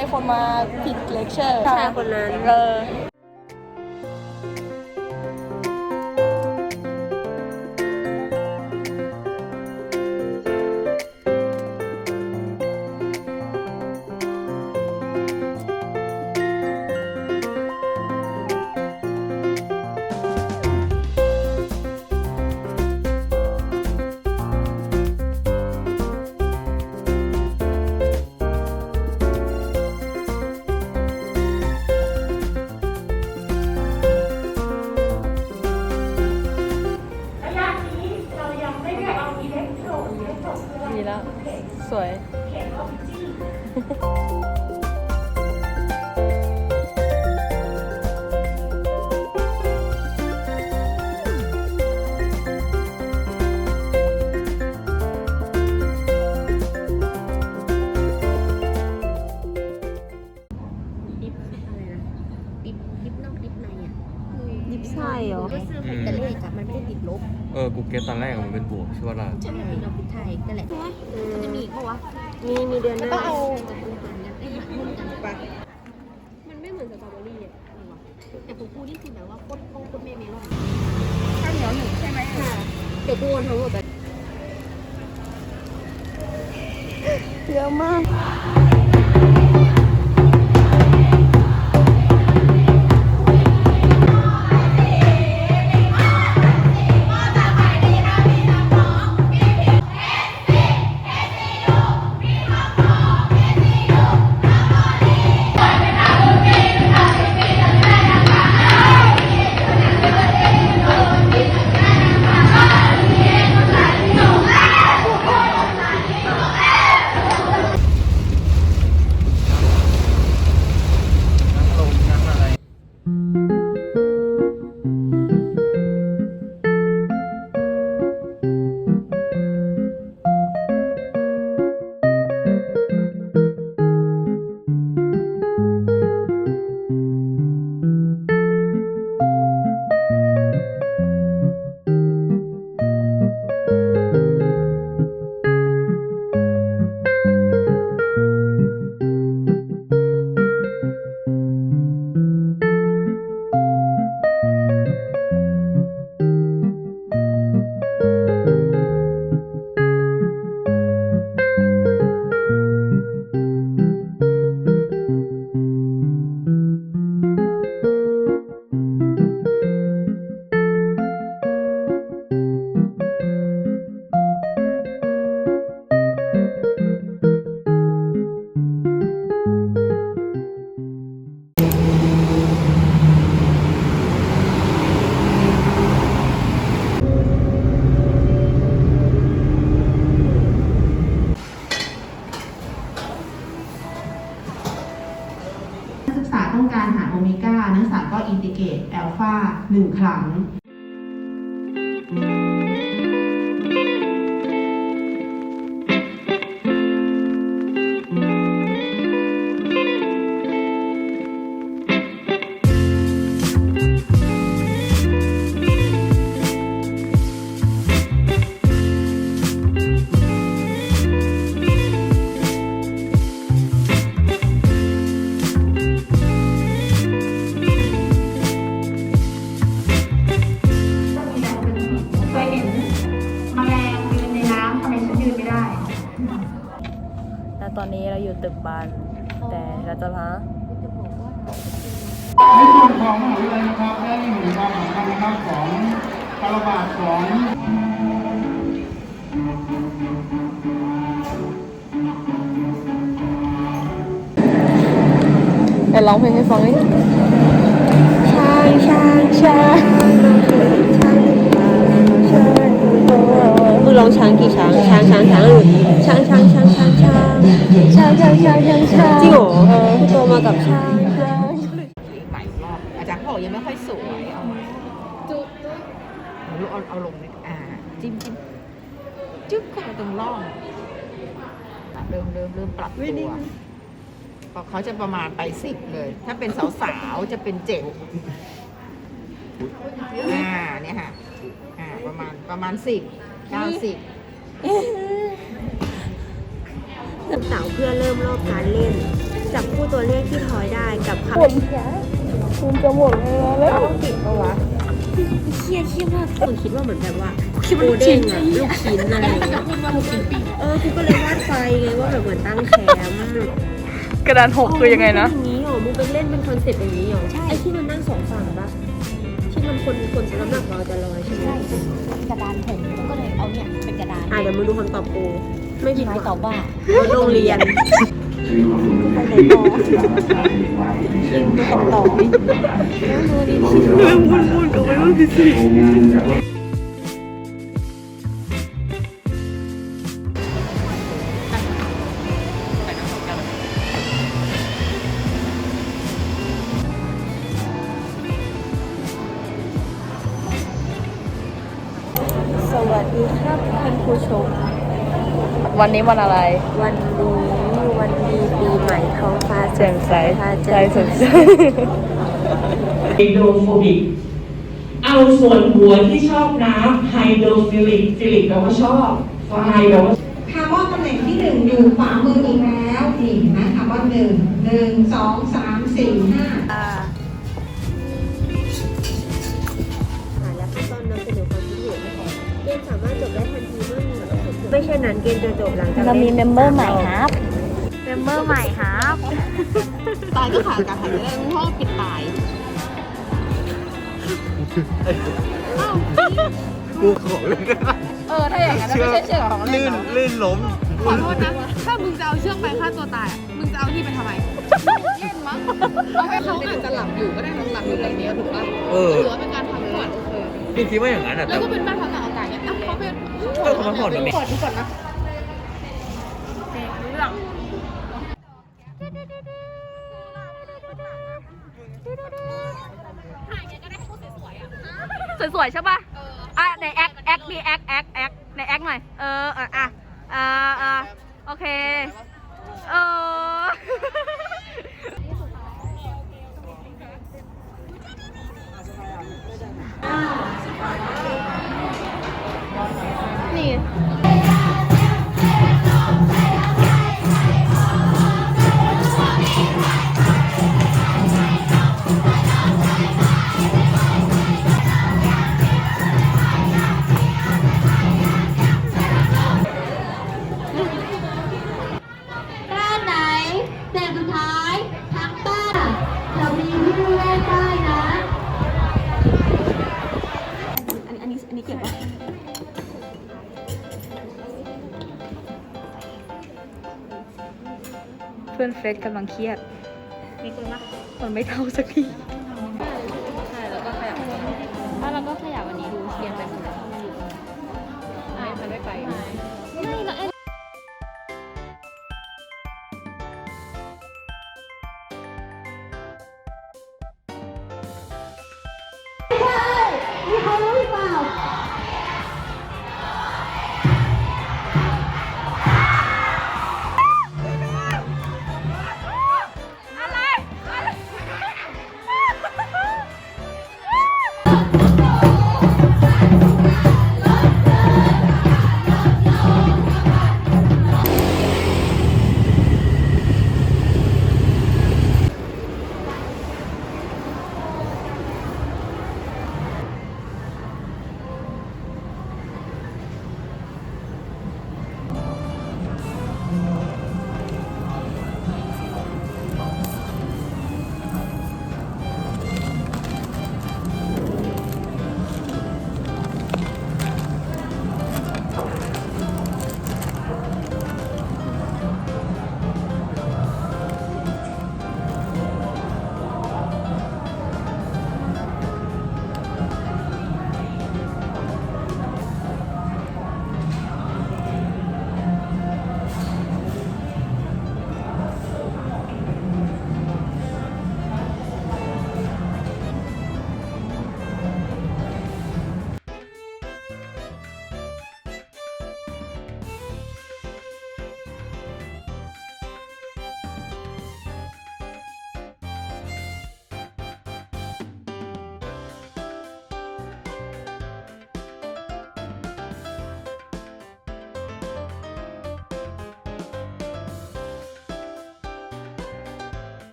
คนไอคนมาผิดเลคเชอร์ชายคนนั้นเออ แรกมันเป็นบวกใช่ป่ะล่ะใช่ไหมเราพิดไทยนั่นแหละมันจะมีอีกปะวะมีมีเดือนหน้าต้องเอาจะปูหันกันไอ้หันหุ้นกันปะมันไม่เหมือนสตรอเบอรี่อะแต่ปูปูนี่คือแบบว่าโคตรโคตรเมเมลอนข้าวเหนียวหนึ่งใช่ไหมค่ะเดี๋ยวกูโอนทั้งหมดไปเยอะมากนัก 1 ครั้ง อนนี้เราอยู่ตึกบาน แต่เราจะพาในส่วนของมหาวิทยาลัยนะครับได้เห็นความสำคัญนะครับของการระบาดของเดี๋ยวร้องเพลงให้ฟังดิช้างช้างช้างมึงร้องช้างกี่ช้างช้างช้างช้างหรือช้างช้างช้างช้างช้างช้างช้างช้างช้างช้างจริงเหรอเออพี่โตมากับช้างช้างใหม่อีกรอบอาจารย์เขาบอกยังไม่ค่อยสวยเอาใหม่จุ๊บเอาเอาลงเลยอ่าจิ้มจิ้มจึ๊บเข้าไปตรงร่องอะเริ่มเริ่มเริ่มปรับตัวพอเขาจะประมาณไปสิบเลย ถ้าเป็นสาวๆจะเป็นเจ็ดอ่าเนี่ยค่ะ อ่าประมาณประมาณสิบ เก้าสิบสาวเพื่อเริ่มรอบการเล่น จับคู่ตัวเลขที่ทอยได้กับคำคุณจะหมดเลยแล้วต้องติดปะวะเครียดเครียดมากคนคิดว่าเหมือนแบบว่าคิดว่าลูกชิ้นอะลูกชิ้นอะไรอย่างเงี้ยเออคือก็เลยวาดไฟไงว่าแบบเหมือนตั้งแคมป์กระดานหกคือยังไงนะอย่างนี้เหรอมึงเป็นเล่นเป็นคอนเซ็ปต์อย่างนี้เหรอไอ้ที่มันนั่งสองฝั่งปะที่มันคนคนน้ำหนักเราจะลอยใช่ไหม กระดานผมก็เลยเอาเนี่ยเป็นกระดานอะเดี๋ยวมึงดูคำตอบกูไม่ผิดไม้หตวัองบว่าโรงเรียน ต่อ เรื่องวุ่นๆกับไม่ว่าพิเศษส วัสดีครับท่านผู้ชม วันนี้วันอะไร วันนี้วันดีปีใหม่ท้องฟ้าแจ่มใสค่ะใจสดใสไฮโดรโฟบิก เอาส่วนหัวที่ชอบน้ำไฮโดรฟิลิกฟิลิกแปลว่าชอบไฮแปลว่าคาร์บอนตำแหน่งที่หนึ่งอยู่ขวามืออีกแล้วนี่เห็นไหมคาร์บอนหนึ่งหนึ่งสองสามสี่ห้า ช่นนั้นเกมจะจบหลังจากเรามีล่นเมมเบอร์ใหม่ครับ เมมเบอร์ใหม่ครับตายก็ขาดการหายใจได้เพราะว่าปิดตายกูขอเล่นกันเออถ้าอย่างนั้นไม่ใช่เชือกของเล่นลื่นเหรอลื่นล้มขอโทษนะถ้ามึงจะเอาเชือกไปฆ่าตัวตายอะมึงจะเอาที่ไปทำไมเล่นมั้งเอาให้เขาอาจจะหลับอยู่ก็ได้หลับอยู่อย่างเดียวถูกปะเออหรือว่าเป็นการพักผ่อนโอเคพี่คิดว่าอย่างนั้นอะแล้แต่วก็เป็นบ้านพัก เออเขาพักผ่อนแบบนี้ก่อนผ่อนนะสวยๆใช่ป่ะอะในแอคแอคมีแอคแอคแอคในแอคหน่อย เออ อะอะอ่าอ่าโอเค เออ ด้ เพื่อนเฟซกำลังเครียด มีคนมามันไม่เท่าสักทีใช่แล้วก็ขยับถ้าเราก็ขยับวันนี้ดูเทียนไปหมดแล้วไม่มันไม่ไปไม่เราเอ้ยมีใคร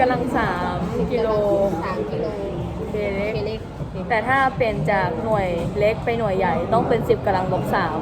กำลังสามกิโลเบเล็กแต่ถ้าเป็นจากหน่วยเล็กไปหน่วยใหญ่ต้องเป็นสิบกำลังลบม